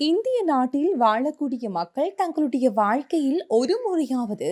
இந்திய நாட்டில் வாழக்கூடிய மக்கள் தங்களுடைய வாழ்க்கையில் ஒரு முறையாவது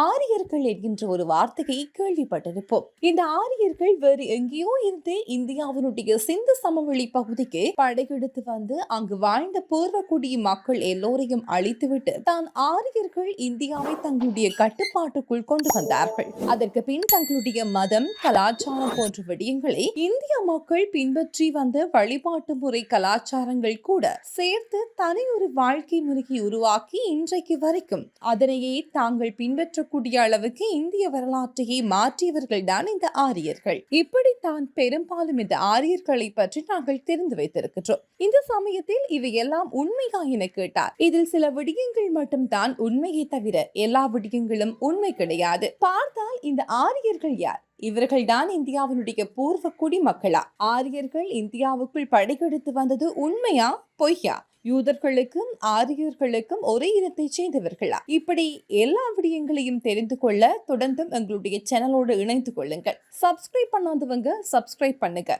ஆரியர்கள் என்கின்ற ஒரு வார்த்தையை கேள்விப்பட்டிருப்போம். இந்த ஆரியர்கள் வேறு எங்கேயோ இருந்து இந்தியாவினுடைய சிந்து சமவெளி பகுதிக்கு படையெடுத்து வந்து அங்கு வாழ்ந்த பூர்வக்குடி மக்கள் எல்லோரையும் அழித்துவிட்டு தான் ஆரியர்கள் இந்தியாவை தங்களுடைய கட்டுப்பாட்டுக்குள் கொண்டு வந்தார்கள். அதற்கு பின் தங்களுடைய மதம் கலாச்சாரம் போன்ற விடயங்களை இந்திய மக்கள் பின்பற்றி வந்த வழிபாட்டு முறை கலாச்சாரங்கள் கூட சேர்த்து தனி ஒரு வாழ்க்கை முறையை உருவாக்கி இன்றைக்கு வரைக்கும். அதனையே தாங்கள் பின்பற்றக்கூடிய அளவுக்கு இந்திய வரலாற்றையே மாற்றியவர்கள் தான் இந்த ஆரியர்கள். இப்படித்தான் பெரும்பாலும் இந்த ஆரியர்களை பற்றி நாங்கள் தெரிந்து வைத்திருக்கின்றோம். இந்த சமயத்தில் இவையெல்லாம் உண்மையா என கேட்டார். இதில் சில விடயங்கள் மட்டும்தான் உண்மையை தவிர எல்லா விடயங்களும் உண்மை கிடையாது. பார்த்தால் இந்த ஆரியர்கள் யார்? இவர்கள்தான் இந்தியாவினுடைய பூர்வ குடிமக்களா? ஆரியர்கள் இந்தியாவுக்குள் படையெடுத்து வந்தது உண்மையா? பொய்யா? யூதர்களுக்கும் ஆரியர்களுக்கும் ஒரே இனத்தை சேர்ந்தவர்களா? இப்படி எல்லா விடயங்களையும் தெரிந்து கொள்ள தொடர்ந்தும் எங்களுடைய சேனலோடு இணைந்து கொள்ளுங்கள். சப்ஸ்கிரைப் பண்ணாதவங்க சப்ஸ்கிரைப் பண்ணுங்க.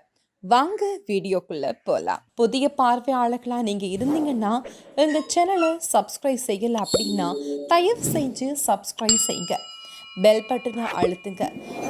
வாங்க வீடியோக்குள்ள போலாம். புதிய பார்வையாளர்களா நீங்க இருந்தீங்கன்னா எங்க சேனலை சப்ஸ்கிரைப் செய்யல அப்படின்னா தயவு செஞ்சு சப்ஸ்கிரைப் செய்யுங்க பெல் பட்டனை அழுத்துங்க.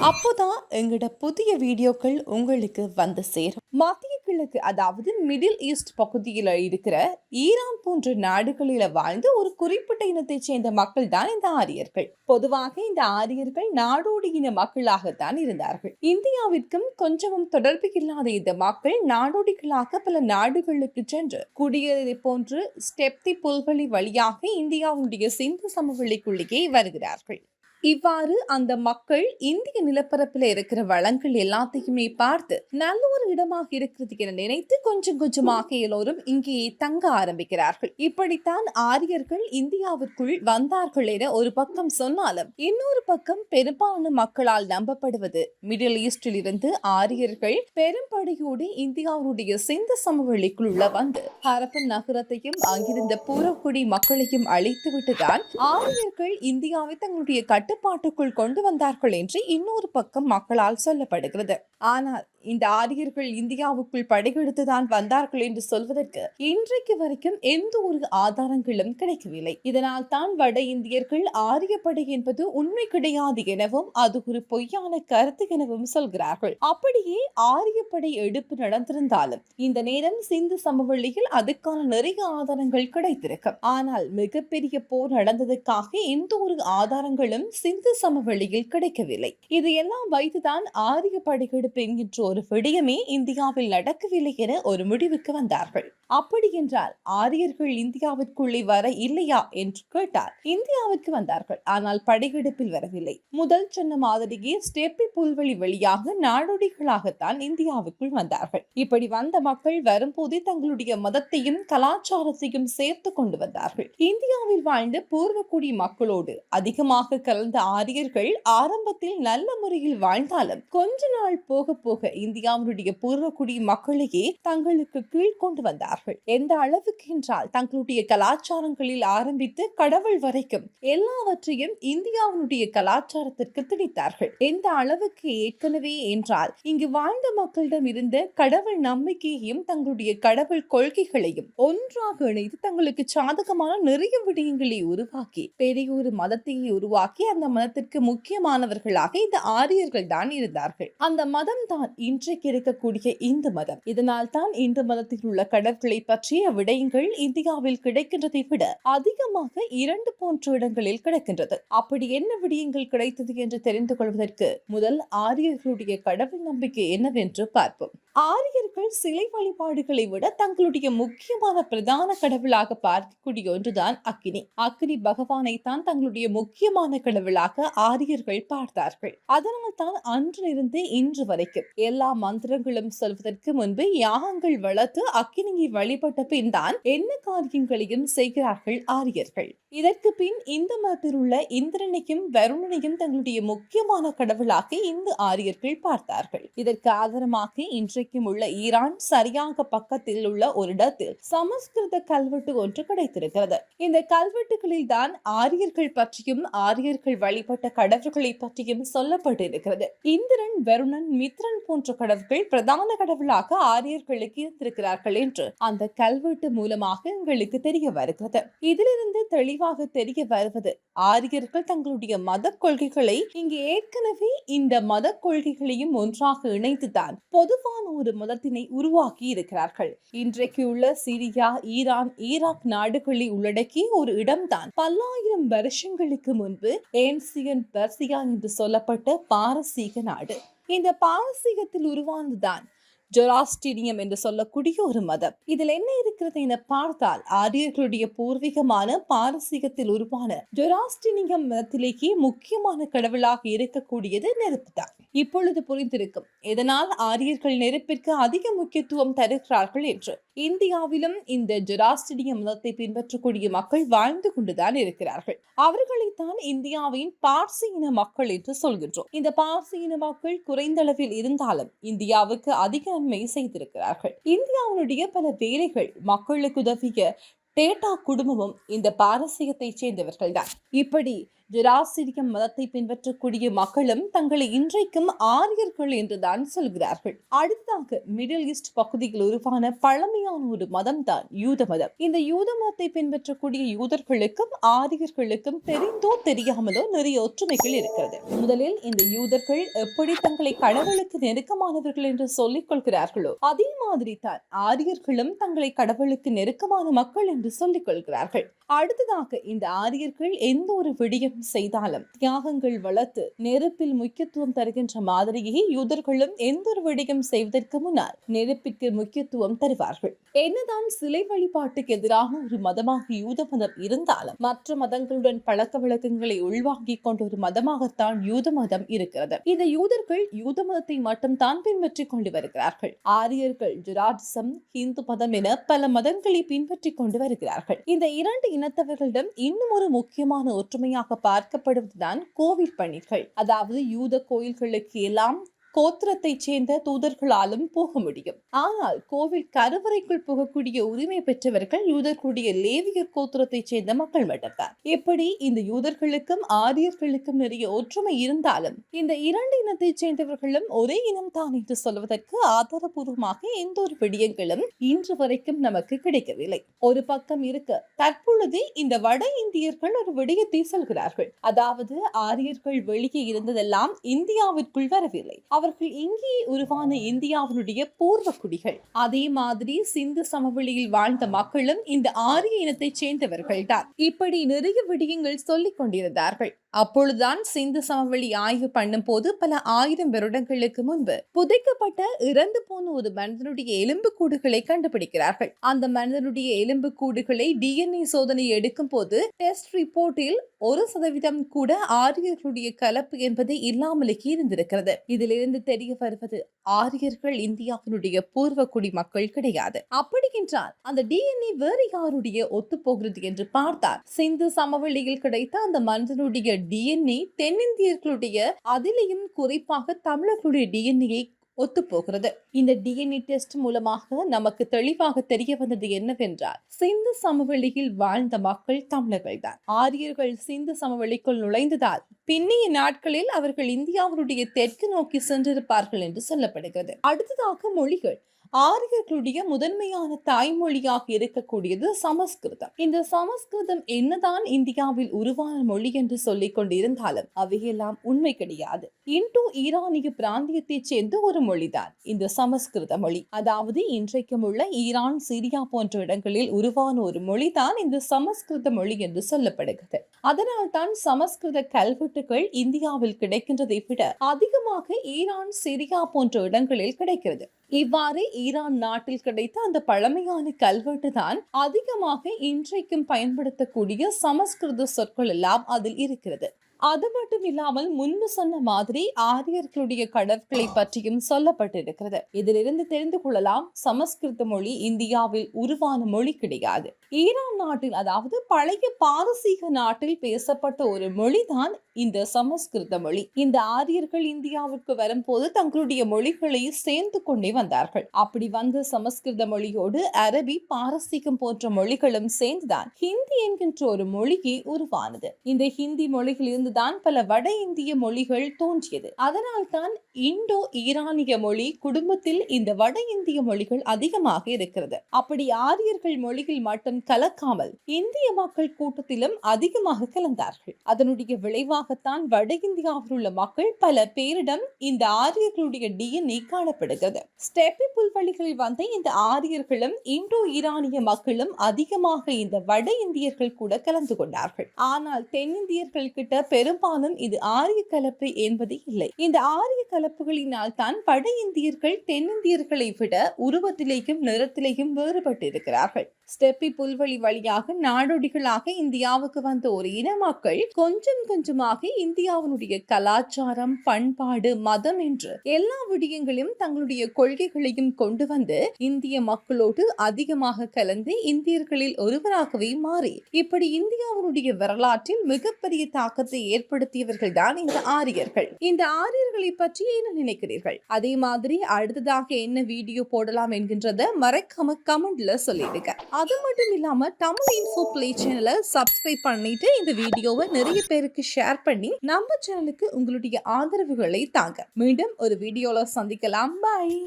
அப்போதான் எங்களோட புதிய வீடியோக்கள் உங்களுக்கு வந்து சேரும். மத்திய கிழக்கு அதாவது மிடில் ஈஸ்ட் பகுதியில் இருக்கிற ஈரான் போன்ற நாடுகளில் வாழ்ந்த ஒரு குறிப்பிட்ட இனத்தைச் சேர்ந்த மக்கள் தான் இந்த ஆரியர்கள். பொதுவாக இந்த ஆரியர்கள் நாடோடி இன மக்களாகத்தான் இருந்தார்கள். இந்தியாவிற்கும் கொஞ்சமும் தொடர்பு இல்லாத இந்த மக்கள் நாடோடிகளாக பல நாடுகளுக்கு சென்று குடியேறி போன்று ஸ்டெப்தி புல்வெளி வழியாக இந்தியாவுடைய சிந்து சமவெளிக்குள்ளேயே வருகிறார்கள். இவ்வாறு அந்த மக்கள் இந்திய நிலப்பரப்பில் இருக்கிற வளங்கள் எல்லாத்தையுமே பார்த்து நல்ல ஒரு இடமாக இருக்கிறது என நினைத்து கொஞ்சம் கொஞ்சமாக எல்லோரும் இங்கேயே தங்க ஆரம்பிக்கிறார்கள். இப்படித்தான் ஆரியர்கள் இந்தியாவிற்குள் வந்தார்கள் என ஒரு பக்கம் சொன்னாலும் இன்னொரு பக்கம் பெரும்பாலான மக்களால் நம்பப்படுவது மிடில் ஈஸ்டில் இருந்து ஆரியர்கள் பெரும்படையோடு இந்தியாவுடைய சிந்த சமவெளிக்குள்ள வந்து ஹரப்பன் நகரத்தையும் அங்கிருந்த பூரக்குடி மக்களையும் அழித்துவிட்டுதான் ஆரியர்கள் இந்தியாவை தங்களுடைய கட்ட கட்டுப்பாட்டுக்குள் கொண்டு வந்தார்கள் என்று இன்னொரு பக்கம் மக்களால் சொல்லப்படுகிறது. ஆனால் இந்த ஆரியர்கள் இந்தியாவுக்குள் படையெடுத்துதான் வந்தார்கள் என்று சொல்வதற்கு இன்றைக்கு வரைக்கும் எந்த ஒரு ஆதாரங்களும் கிடைக்கவில்லை. இதனால் தான் வட இந்தியர்கள் ஆரிய படை என்பது உண்மை கிடையாது எனவும் அது ஒரு பொய்யான கருத்து எனவும் சொல்கிறார்கள். அப்படியே ஆரிய படை எடுப்பு நடந்திருந்தாலும் இந்த நேரம் சிந்து சமவெளியில் அதுக்கான நிறைய ஆதாரங்கள் கிடைத்திருக்கும். ஆனால் மிகப்பெரிய போர் நடந்ததுக்காக எந்த ஒரு ஆதாரங்களும் சிந்து சமவெளியில் கிடைக்கவில்லை. இது எல்லாம் வைத்துதான் ஆரிய படையெடுப்பு என்கின்ற ஒரு விடயமே இந்தியாவில் நடக்கவில்லை என ஒரு முடிவுக்கு வந்தார்கள். அப்படி என்றால் ஆரியர்கள் இந்தியாவிற்குள்ளே வர இல்லையா என்று கேட்டால் இந்தியாவிற்கு வந்தார்கள். ஆனால் படையெடுப்பில் வரவில்லை. முதல் சொன்ன மாதிரியே ஸ்டெப்பி புல்வெளி வழியாக நாடோடிகளாகத்தான் இந்தியாவுக்குள் வந்தார்கள். இப்படி வந்த மக்கள் வரும்போதே தங்களுடைய மதத்தையும் கலாச்சாரத்தையும் சேர்த்து கொண்டு வந்தார்கள். இந்தியாவில் வாழ்ந்த பூர்வக்குடி மக்களோடு அதிகமாக கலந்து ஆரியர்கள் ஆரம்பத்தில் நல்ல முறையில் வாழ்ந்தாலும் கொஞ்ச நாள் போக போக இந்தியாவினுடைய பூர்வக்குடி மக்களையே தங்களுக்கு கீழ் கொண்டு வந்தார்கள். எந்த அளவுக்கு என்றால் தங்களுடைய கலாச்சாரங்களில் ஆரம்பித்து கடவுள் வரைக்கும் எல்லாவற்றையும் இந்தியாவினுடைய கலாச்சாரத்திற்கு திணித்தார்கள். எந்த அளவுக்கு ஏற்கனவே என்றால் இங்கு வாழ்ந்த மக்களிடம் இருந்த கடவுள் நம்பிக்கையையும் தங்களுடைய கடவுள் கொள்கைகளையும் ஒன்றாக இணைத்து தங்களுக்கு சாதகமான நிறைய விடயங்களை உருவாக்கி பெரிய ஒரு மதத்தையே உருவாக்கி அந்த அந்த மதத்திற்கு முக்கியமானவர்களாக இந்த ஆரியர்கள் தான் இருந்தார்கள். அந்த மதம் தான் இன்றைக்கு இருக்கக்கூடிய இந்து மதம். இதனால் தான் இந்து மதத்தில் உள்ள கடற்களை பற்றிய விடயங்கள் இந்தியாவில் கிடைக்கின்றதை விட அதிகமாக இரண்டு போன்ற இடங்களில் கிடைக்கின்றது. அப்படி என்ன விடயங்கள் கிடைத்தது என்று தெரிந்து கொள்வதற்கு முதல் ஆரியர்களுடைய கடவுள் நம்பிக்கை என்னவென்று பார்ப்போம். ஆரியர்கள் சிலை வழிபாடுகளை விட தங்களுடைய முக்கியமான பிரதான கடவுளாக பார்க்கக்கூடிய ஒன்றுதான் அக்கினி அக்கினி பகவானை தான் தங்களுடைய முக்கியமான கடவுள் கடவுளாக ஆரியர்கள் பார்த்தார்கள். அதனால் தான் அன்றிலிருந்து இன்று வரைக்கும் எல்லா மந்திரங்களும் சொல்வதற்கு முன்பு யாகங்கள் வளர்த்து அக்கினியை வழிபட்ட பின் தான் என்ன காரியங்களையும் செய்கிறார்கள் ஆரியர்கள். இதற்கு பின் இந்து மதத்தில் உள்ள இந்திரனையும் வருணனையும் தங்களுடைய முக்கியமான கடவுளாக இந்து ஆரியர்கள் பார்த்தார்கள். இதற்கு ஆதாரமாக இன்றைக்கும் உள்ள ஈரான் சரியாக பக்கத்தில் உள்ள ஒரு இடத்தில் சமஸ்கிருத கல்வெட்டு ஒன்று கிடைத்திருக்கிறது. இந்த கல்வெட்டுகளில் தான் ஆரியர்கள் பற்றியும் ஆரியர்கள் ஆரியர்கள் வழிபட்ட கடவுள்களை பற்றியும் சொல்லப்பட்டிருக்கிறது. இந்திரன் வருணன் மித்ரன் போன்ற கடவுள்கள் பிரதான கடவுளாக ஆரியர்களுக்கு இருந்திருக்கிறார்கள் என்று அந்த கல்வெட்டு மூலமாக எங்களுக்கு தெரிய வருகிறது. இதிலிருந்து தெளிவாக தெரிய வருவது ஆரியர்கள் தங்களுடைய மத கொள்கைகளை இங்கு ஏற்கனவே இந்த மத கொள்கைகளையும் ஒன்றாக இணைத்துதான் பொதுவான ஒரு மதத்தினை உருவாக்கி இருக்கிறார்கள். இன்றைக்கு உள்ள சிரியா ஈரான் ஈராக் நாடுகளை உள்ளடக்கிய ஒரு இடம்தான் பல்லாயிரம் வருஷங்களுக்கு முன்பு ஏன்சியன் பர்சியா என்று சொல்லப்பட்ட பாரசீக நாடு. இந்த பாரசீகத்தில் உருவானதுதான் ஜொராஸ்டீனியம் என்று சொல்லக்கூடிய ஒரு மதம். இதில் என்ன இருக்கிறது என பார்த்தால் ஆரியர்களுடைய பூர்வீகமான பாரசீகத்தில் உருவான ஜொராஸ்டீனியம் மதத்திலேயே முக்கியமான கடவுளாக இருக்கக்கூடியது நெருப்பு தான் இப்பொழுது புரிந்திருக்கும். இதனால் ஆரியர்கள் நெருப்பிற்கு அதிக முக்கியத்துவம் தருகிறார்கள் என்று. இந்தியாவிலும் இந்த ஜெராஸ்டிடிய மதத்தை பின்பற்றக்கூடிய மக்கள் வாழ்ந்து கொண்டுதான் இருக்கிறார்கள். அவர்களைத்தான் இந்தியாவின் பார்சி இன மக்கள் என்று சொல்கின்றோம். இந்த பார்சி இன மக்கள் குறைந்த அளவில் இருந்தாலும் இந்தியாவுக்கு அதிக நன்மை செய்திருக்கிறார்கள். இந்தியாவினுடைய பல வேலைகள் மக்களுக்கு உதவிய டேட்டா குடும்பமும் இந்த பாரசீகத்தைச் சேர்ந்தவர்கள் தான் இப்படி ஜெராசிரிய மதத்தை பின்பற்றக்கூடிய மக்களும் தங்களை இன்றைக்கும் ஆரியர்கள் என்றுதான் சொல்கிறார்கள். அடுத்ததாக மிடில் ஈஸ்ட் பகுதியில் உருவான பழமையான ஒரு மதம் தான் யூத மதம். இந்த யூத மதத்தை பின்பற்றக்கூடிய யூதர்களுக்கும் ஆரியர்களுக்கும் தெரிந்தோ தெரியாமலோ நிறைய ஒற்றுமைகள் இருக்கிறது. முதலில் இந்த யூதர்கள் எப்படி தங்களை கடவுளுக்கு நெருக்கமானவர்கள் என்று சொல்லிக் கொள்கிறார்களோ அதே மாதிரி தான் ஆரியர்களும் தங்களை கடவுளுக்கு நெருக்கமான மக்கள் என்று சொல்லிக் கொள்கிறார்கள். அடுத்ததாக இந்த ஆரியர்கள் எந்த ஒரு விடியும் செய்தாலும் தியாகங்கள் வளர்த்து நெருப்பில் முக்கியத்துவம் தருகின்ற மாதிரியே யூதர்களும் எந்த ஒரு விடயம் செய்வதற்கு முன்னால் நெருப்பிற்கு முக்கியத்துவம் தருவார்கள். என்னதான் சிலை வழிபாட்டுக்கு எதிராக ஒரு மதமாக யூத மதம் இருந்தாலும் மற்ற மதங்களுடன் பழக்க வழக்கங்களை உள்வாங்கிக் கொண்ட ஒரு மதமாகத்தான் யூத மதம் இருக்கிறது. இந்த யூதர்கள் யூத மதத்தை மட்டும் தான் பின்பற்றிக் கொண்டு வருகிறார்கள். ஆரியர்கள் ஜுராடிசம் ஹிந்து மதம் என பல மதங்களை பின்பற்றிக் கொண்டு வருகிறார்கள். இந்த இரண்டு இனத்தவர்களிடம் இன்னும் ஒரு முக்கியமான ஒற்றுமையாக பார்க்கப்படுவதுதான் கோவில் பணிகள். அதாவது யூத கோயில்களுக்கு எல்லாம் கோத்திரத்தைச் சேர்ந்த தூதர்களாலும் போக முடியும். ஆனால் கோவில் கருவறைக்குள் போகக்கூடிய உரிமை பெற்றவர்கள் யூதர்களுடைய லேவியர் கோத்திரத்தைச் சேர்ந்த மக்கள் மட்டும்தான். எப்படி? இந்த யூதர்களுக்கும் ஆரியர்களுக்கும் நிறைய ஒற்றுமை இருந்தாலும் இந்த இரண்டு இனத்தைச் சேர்ந்தவர்களும் ஒரே இனம் தான் என்று சொல்வதற்கு ஆதாரபூர்வமாக எந்த ஒரு விடயங்களும் இன்று வரைக்கும் நமக்கு கிடைக்கவில்லை. ஒரு பக்கம் இருக்க தற்பொழுது இந்த வட இந்தியர்கள் ஒரு விடயத்தை சொல்கிறார்கள். அதாவது ஆரியர்கள் வெளியே இருந்ததெல்லாம் இந்தியாவிற்குள் வரவில்லை. அவர்கள் இங்கே உருவான இந்தியாவினுடைய பூர்வ குடிகள் அதே மாதிரி சிந்து சமவெளியில் வாழ்ந்த மக்களும் இந்த ஆரிய இனத்தைச் சேர்ந்தவர்கள் தான் இப்படி நிறைய விடயங்கள் சொல்லிக் கொண்டிருந்தார்கள். அப்பொழுதுதான் சிந்து சமவெளி ஆய்வு பண்ணும் போது பல ஆயிரம் வருடங்களுக்கு முன்பு புதைக்கப்பட்ட இறந்து போன ஒரு மனிதனுடைய எலும்பு கூடுகளை கண்டுபிடிக்கிறார்கள். அந்த மனிதனுடைய எலும்பு கூடுகளை டிஎன்ஏ சோதனை எடுக்கும் போது டெஸ்ட் ரிப்போர்ட்டில் ஒரு சதவீதம் கூட ஆரியர்களுடைய கலப்பு என்பது இல்லாமலேயே இருந்திருக்கிறது. இதிலிருந்து தெரிய வருவது ஆரியர்கள் இந்தியாவினுடைய பூர்வ குடி மக்கள் கிடையாது அப்படி என்றால் அந்த டிஎன்ஏ வேறு யாருடைய ஒத்து போகிறது என்று பார்த்தார் சிந்து சமவெளியில் கிடைத்த அந்த மனிதனுடைய டிஎன்ஏ தென்னிந்தியர்களுடைய அதிலையும் குறிப்பாக தமிழர்களுடைய டிஎன்ஏ ஒத்துப்போகிறது. இந்த டிஎன்ஏ டெஸ்ட் மூலமாக நமக்கு தெளிவாக தெரிய வந்தது என்னவென்றால் சிந்து சமவெளியில் வாழ்ந்த மக்கள் தமிழர்கள் தான் ஆரியர்கள் சிந்து சமவெளிக்குள் நுழைந்ததால் பின்னிய நாட்களில் அவர்கள் இந்தியாவுடைய தெற்கு நோக்கி சென்றிருப்பார்கள் என்று சொல்லப்படுகிறது. அடுத்ததாக மொழிகள். ஆரியர்களுடைய முதன்மையான தாய்மொழியாக இருக்கக்கூடியது சமஸ்கிருதம். இந்த சமஸ்கிருதம் என்னதான் இந்தியாவில் உருவான மொழி என்று சொல்லிக் கொண்டிருந்தாலும் அவையெல்லாம் உண்மை கிடையாது. இன்டோ ஈரானிய பிராந்தியத்தைச் சேர்ந்த ஒரு மொழிதான் இந்த சமஸ்கிருத மொழி. அதாவது இன்றைக்கும் உள்ள ஈரான் சிரியா போன்ற இடங்களில் உருவான ஒரு மொழிதான் இந்த சமஸ்கிருத மொழி என்று சொல்லப்படுகிறது. அதனால் தான் சமஸ்கிருத கல்வெட்டுகள் இந்தியாவில் கிடைக்கின்றதை விட அதிகமாக ஈரான் சிரியா போன்ற இடங்களில் கிடைக்கிறது. இவ்வாறு ஈரான் நாட்டில் கிடைத்த அந்த பழமையான கல்வெட்டு தான் அதிகமாக இன்றைக்கும் பயன்படுத்தக்கூடிய சமஸ்கிருத சொற்கள் எல்லாம் அதில் இருக்கிறது. அது மட்டும் இல்லாமல் முன்பு சொன்ன மாதிரி ஆரியர்களுடைய கடற்களை பற்றியும் சொல்லப்பட்டிருக்கிறது. இதிலிருந்து தெரிந்து கொள்ளலாம் சமஸ்கிருத மொழி இந்தியாவில் உருவான மொழி கிடையாது. ஈரான் நாட்டில் அதாவது பழைய பாரசீக நாட்டில் பேசப்பட்ட ஒரு மொழிதான் இந்த சமஸ்கிருத மொழி. இந்த ஆரியர்கள் இந்தியாவிற்கு வரும்போது தங்களுடைய மொழிகளை சேர்ந்து கொண்டே வந்தார்கள். அப்படி வந்த சமஸ்கிருத மொழியோடு அரபி பாரசீகம் போன்ற மொழிகளும் சேர்ந்துதான் ஹிந்தி என்கின்ற ஒரு மொழியே உருவானது. இந்த ஹிந்தி மொழியிலிருந்து இருந்துதான் பல வட இந்திய மொழிகள் தோன்றியது. அதனால் தான் இந்தோ ஈரானிய மொழி குடும்பத்தில் இந்த வட இந்திய மொழிகள் அதிகமாக இருக்கிறது. அப்படி ஆரியர்கள் மொழியில் மட்டும் கலக்காமல் இந்திய மக்கள் கூட்டத்திலும் அதிகமாக கலந்தார்கள். அதனுடைய விளைவாகத்தான் வட இந்தியாவில் உள்ள மக்கள் பல பேரிடம் இந்த ஆரியர்களுடைய டிஎன்ஏ காணப்படுகிறது. ஸ்டெப்பி புல்வெளிகளில் வந்த இந்த ஆரியர்களும் இந்தோ ஈரானிய மக்களும் அதிகமாக இந்த வட இந்தியர்கள் கூட கலந்து கொண்டார்கள். ஆனால் தென்னிந்தியர்கள் கிட்ட பெரும்பாலும் இது ஆரிய கலப்பு என்பது இல்லை. இந்த ஆரிய கலப்புகளினால் தான் பட இந்தியர்கள் தென்னிந்தியர்களை விட உருவத்திலேயும் நிறத்திலேயும் வேறுபட்டிருக்கிறார்கள். ஸ்டெப்பி புல்வெளி வழியாக நாடோடிகளாக இந்தியாவுக்கு வந்த ஒரு இன மக்கள் கொஞ்சம் கொஞ்சமாக இந்தியாவினுடைய கலாச்சாரம் பண்பாடு மதம் என்று எல்லா விடயங்களையும் தங்களுடைய கொள்கைகளையும் கொண்டு வந்து இந்திய மக்களோடு அதிகமாக கலந்து இந்தியர்களில் ஒருவராகவே மாறி இப்படி இந்தியாவினுடைய வரலாற்றில் மிகப்பெரிய தாக்கத்தை ஏற்படுத்தியவர்கள் தான் இந்த ஆரியர்கள். இந்த ஆரியர்களை பற்றி என்ன நினைக்கிறீர்கள்? அதே மாதிரி அடுத்ததாக என்ன வீடியோ போடலாம் என்கின்றத மறக்காம கமெண்ட்ல சொல்லிடுங்க. அது மட்டும் இல்லாம தமிழ் இன்ஃபோ பிளே சேனலை சப்ஸ்கிரைப் பண்ணிட்டு இந்த வீடியோவை நிறைய பேருக்கு ஷேர் பண்ணி நம்ம சேனலுக்கு உங்களுடைய ஆதரவுகளை தாங்க. மீண்டும் ஒரு வீடியோல சந்திக்கலாம். பாய்